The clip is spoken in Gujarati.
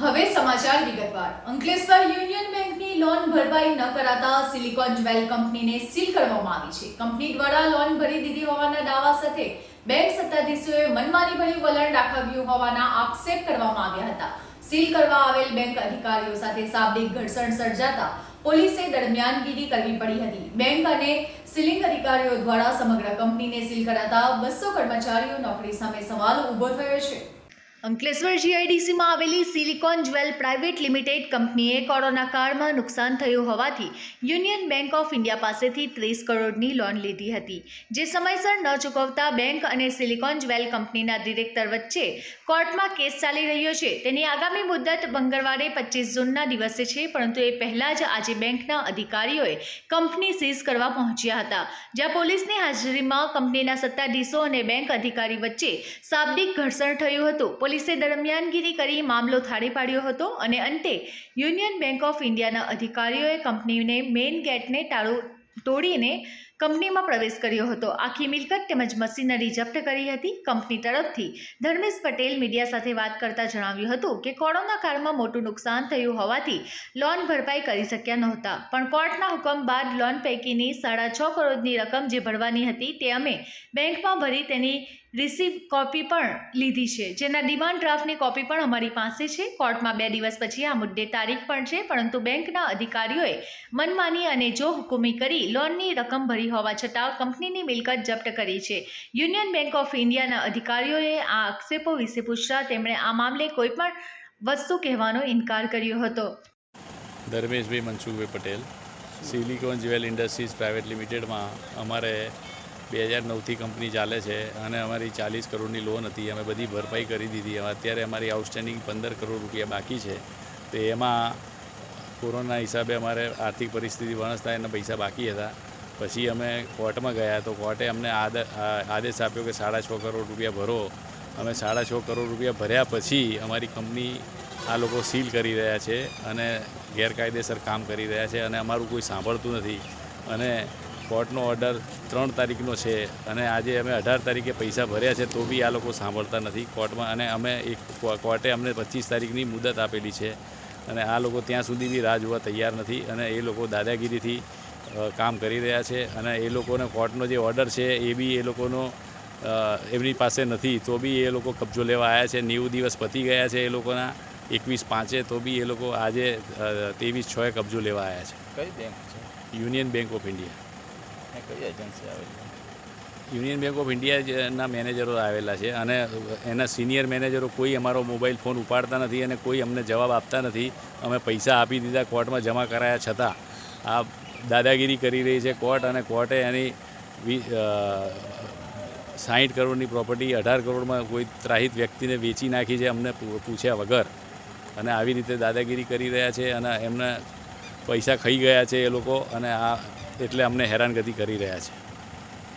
હવે સમાચાર વિગતવાર. અંકલેશ્વર યુનિયન બેંકની લોન ભરપાઈ ન કરાતા સિલિકોન જ્વેલ કંપનીને સીલ કરવામાં આવી છે. કંપની દ્વારા લોન ભરી દીધી હોવાના દાવા સાથે બેંક સત્તાધીશોએ મનમાની ભર્યું વલણ દાખવ્યું હોવાના આક્ષેપ કરવામાં આવ્યા હતા. સીલ કરવા આવેલ બેંક અધિકારીઓ સાથે શાબ્દિક ઘર્ષણ સર્જાતા પોલીસે દરમિયાનગીરી કરવી પડી હતી. બેંક અને સીલિંગ અધિકારીઓ દ્વારા સમગ્ર કંપનીને સીલ કરાતા બસો કર્મચારીઓ નોકરી સામે સવાલ ઊભો થયો છે. અંકલેશ્વર જીઆઈડીસીમાં આવેલી સિલિકોન જ્વેલ પ્રાઇવેટ લિમિટેડ કંપનીએ કોરોના કાળમાં નુકસાન થયું હોવાથી યુનિયન બેંક ઓફ ઇન્ડિયા પાસેથી ત્રીસ કરોડની લોન લીધી હતી. જે સમયસર ન ચૂકવતા બેંક અને સિલિકોન જ્વેલ કંપનીના ડિરેક્ટર વચ્ચે કોર્ટમાં કેસ ચાલી રહ્યો છે. તેની આગામી મુદત મંગળવારે પચીસ જૂનના દિવસે છે, પરંતુ એ પહેલાં જ આજે બેંકના અધિકારીઓએ કંપની સીઝ કરવા પહોંચ્યા હતા. જ્યાં પોલીસની હાજરીમાં કંપનીના સત્તાધીશો અને બેંક અધિકારી વચ્ચે શાબ્દિક ઘર્ષણ થયું હતું. પોલીસે દરમિયાનગીરી કરી મામલો થાળી પાડ્યો હતો અને અંતે યુનિયન બેંક ઓફ ઇન્ડિયાના અધિકારીઓએ કંપનીને મેઇન ગેટને તાળું તોડીને કંપનીમાં પ્રવેશ કર્યો હતો. આખી મિલકત તેમજ મશીનરી જપ્ત કરી હતી. કંપની તરફથી ધર્મેશ પટેલ મીડિયા સાથે વાત કરતા જણાવ્યું હતું કે, કોરોના કાળમાં મોટું નુકસાન થયું હોવાથી લોન ભરપાઈ કરી શક્યા નહોતા. પણ કોર્ટના હુકમ બાદ લોન પૈકીની સાડા છ કરોડની રકમ જે ભરવાની હતી તે અમે બેંકમાં ભરી તેની રિસીવ કોપી પણ લીધી છે. જેના ડિમાન્ડ ડ્રાફ્ટની કોપી પણ અમારી પાસે છે. કોર્ટમાં બે દિવસ પછી આ મુદ્દે તારીખ પણ છે. પરંતુ બેંકના અધિકારીઓએ મનમાની અને જો હુકુમી કરી લોનની રકમ ભરી હોવા છતાં કંપનીની મિલકત જપ્ત કરી છે. યુનિયન બેંક ઓફ ઇન્ડિયાના અધિકારીઓએ આ આક્ષેપો વિશે પૂછતા તેમણે આ મામલે કોઈ પણ વસ્તુ કહેવાનો ઇનકાર કર્યો હતો. ધર્મેશભાઈ Mansukhbhai Patel, Silicon Jewel Industries private લિમિટેડમાં અમારે બે હજાર નવથી કંપની ચાલે છે અને અમારી ચાલીસ કરોડની લોન હતી. અમે બધી ભરપાઈ કરી દીધી. અત્યારે અમારી આઉટસ્ટેન્ડિંગ પંદર કરોડ રૂપિયા બાકી છે. તો એમાં કોરોના હિસાબે અમારે આર્થિક પરિસ્થિતિ વણસતા એના પૈસા બાકી હતા. પછી અમે કોર્ટમાં ગયા તો કોર્ટે અમને આદ આદેશ આપ્યો કે સાડા છ કરોડ રૂપિયા ભરો. અમે સાડા છ કરોડ રૂપિયા ભર્યા પછી અમારી કંપની આ લોકો સીલ કરી રહ્યા છે અને ગેરકાયદેસર કામ કરી રહ્યા છે અને અમારું કોઈ સાંભળતું નથી. અને કોર્ટનો ઓર્ડર ત્રણ તારીખનો છે અને આજે અમે અઢાર તારીખે પૈસા ભર્યા છે તો બી આ લોકો સાંભળતા નથી કોર્ટમાં અને અમે એક કોર્ટે અમને પચીસ તારીખની મુદત આપેલી છે. અને આ લોકો ત્યાં સુધી બી રાહ જોવા તૈયાર નથી અને એ લોકો દાદાગીરીથી કામ કરી રહ્યા છે અને એ લોકોને કોર્ટનો જે ઓર્ડર છે એ બી એ લોકોનો એમની પાસે નથી. તો બી એ લોકો કબજો લેવા આવ્યા છે. નેવું દિવસ પતી ગયા છે એ લોકોના. એકવીસ પાંચે તો બી એ લોકો આજે ત્રેવીસ છએ કબજો લેવા આવ્યા કઈ બેંક છે? છે યુનિયન બેંક ઓફ ઇન્ડિયા. કઈ એજન્સી આવેલી યુનિયન બેંક ઓફ ઇન્ડિયાના મેનેજરો આવેલા છે અને એના સિનિયર મેનેજરો કોઈ અમારો મોબાઈલ ફોન ઉપાડતા નથી અને કોઈ અમને જવાબ આપતા નથી. અમે પૈસા આપી દીધા કોર્ટમાં જમા કરાયા છતાં. આ દાદાગીરી કરી રહી છે કોર્ટ અને કોર્ટે એની સાહીઠ કરોડની પ્રોપર્ટી, અઢાર કરોડમાં કોઈ ત્રાહિત વ્યક્તિને વેચી નાખી છે અમને પૂછ્યા વગર. અને આવી રીતે દાદાગીરી કરી રહ્યા છે અને એમને પૈસા ખાઈ ગયા છે એ લોકો અને આ એટલે અમને હેરાનગતિ કરી રહ્યા છે.